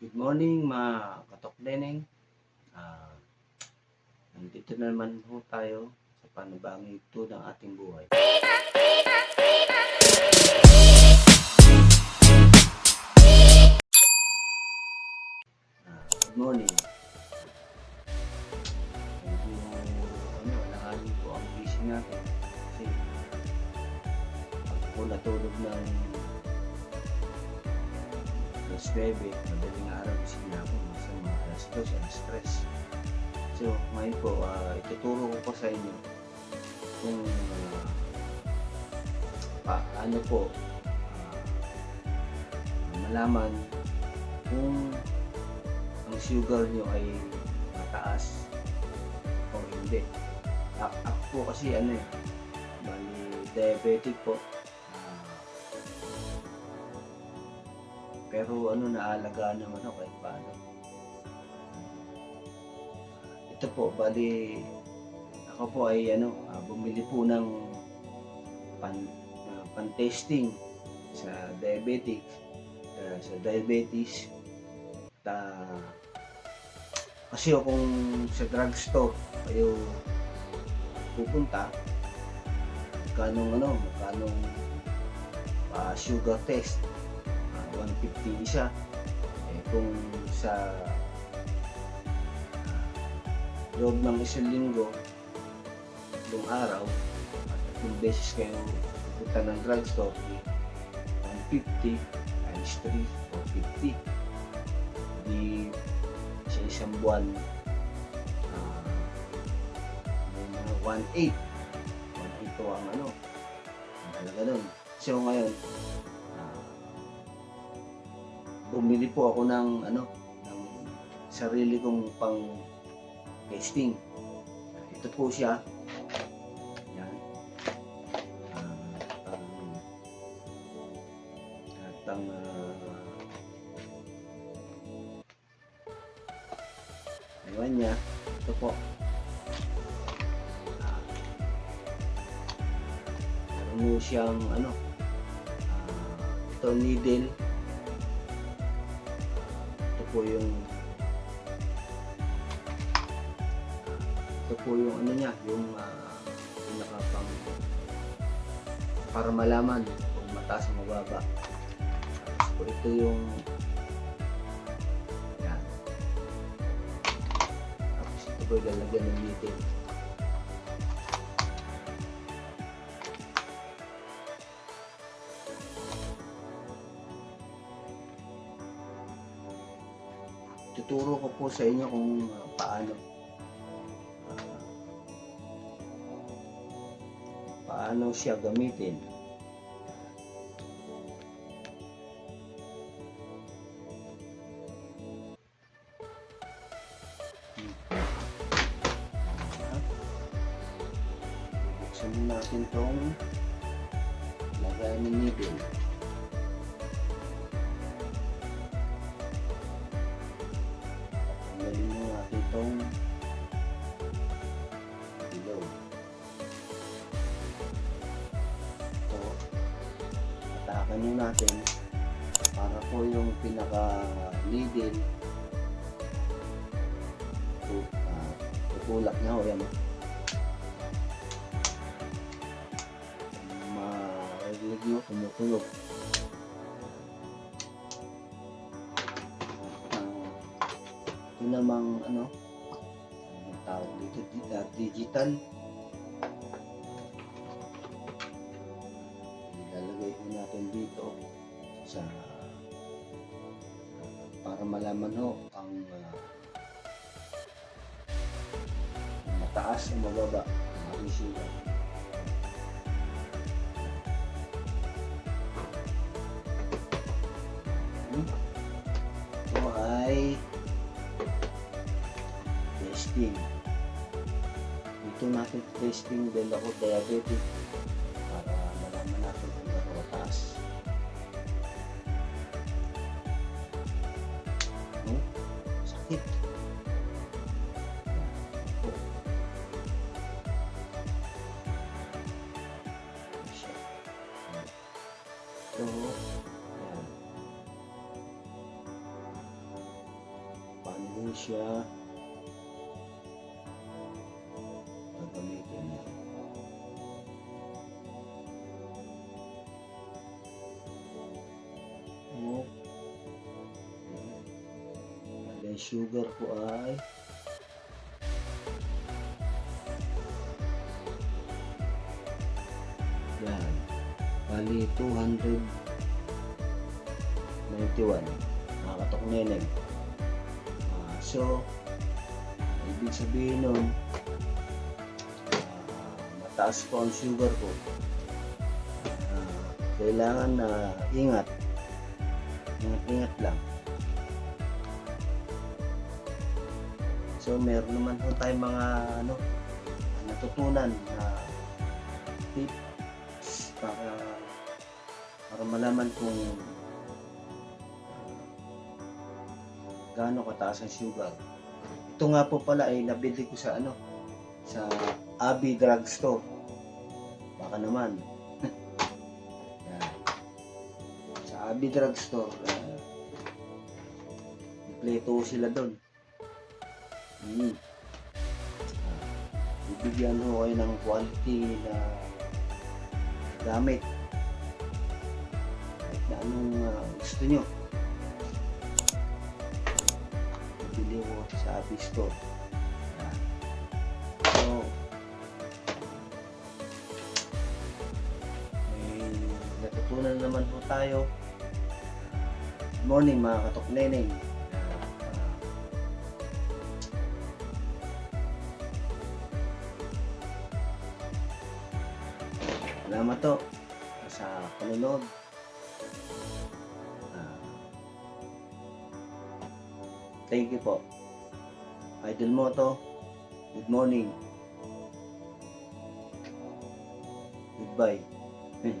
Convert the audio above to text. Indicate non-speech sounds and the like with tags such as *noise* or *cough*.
Good morning mga katokdeneng. Ah, nandito na naman ho tayo sa panibagong ito ng ating buhay. Ah, good morning. Medyo ano, nakali po ang busy natin kasi ako natulog ng alas 9, madaling araw na ako, nasa mga alas 2, alas 3. So, ngayon po, ah, ituturo ko po sa inyo kung ah, paano po ah, malaman kung ang sugar nyo ay mataas o hindi. Ako po kasi ano eh, diabetic po. Pero ano naalagaan naman ako kahit paano. Ito po, bali ako po ay ano, ah, bumili po ng pan, ah, pan-testing sa diabetic, ah, sa diabetes. Ta, kasi kung sa drugstore kayo pupunta, magkano ano, magkano ah, sugar test, 150 isa. Eh, kung sa ah, loob ng isang linggo, tatlong araw, at tatlong beses kayo pupunta ng drugstore, eh, 150 times 3, 450. Di sa isang buwan, mga 1.8. 1.8 po ang ano, ang halaga nun. So ngayon, bumili po ako ng ano, ng sarili kong pang testing. Ito po siya. Yan. Ah, ang at ah, niya. Ito po. Meron siyang ano. ah, ito needle. Po yung ito po yung ano niya, yung uh, pinaka pang para malaman kung mataas o mababa. Tapos po ito yung yan. Tapos ito po yung lalagyan ng needle. Tuturo ko po sa inyo kung uh, paano paano siya gamitin. Buksan natin tong lagayan ng needle. Nyo natin para po yung pinaka needle tu, uh, tutulak niya o yan o. Marinig nyo tumutunog. Ah, ito namang ano tawag dito di- ah, digital malaman ho ang ang mataas o mababa ang sugar Hmm? ito ay testing. Dito natin testing dahil ako diabetic Bago siya gagamitin. And then sugar ko ay yan. Bali 291. Nakakatok neneng. So, ibig sabihin nun, ah, mataas po ang sugar ko. Ah, kailangan na ingat. Ingat-ingat lang. So, meron naman po tayong mga ano, natutunan na tips para para malaman kung gaano kataas ang sugar. Ito nga po pala ay nabili ko sa ano sa Abi Drugstore. Baka naman. *laughs* Sa Abi Drugstore. Uh, sila doon. Hmm. Ah, bibigyan ho kayo ng quality na gamit. Kahit na anong ah, gusto nyo. Bili mo sa Abbey Store. So, may natutunan naman po tayo. Good morning mga katok neneng. Salamat to sa panonood. Thank you po. Idol mo to. Good morning. Goodbye.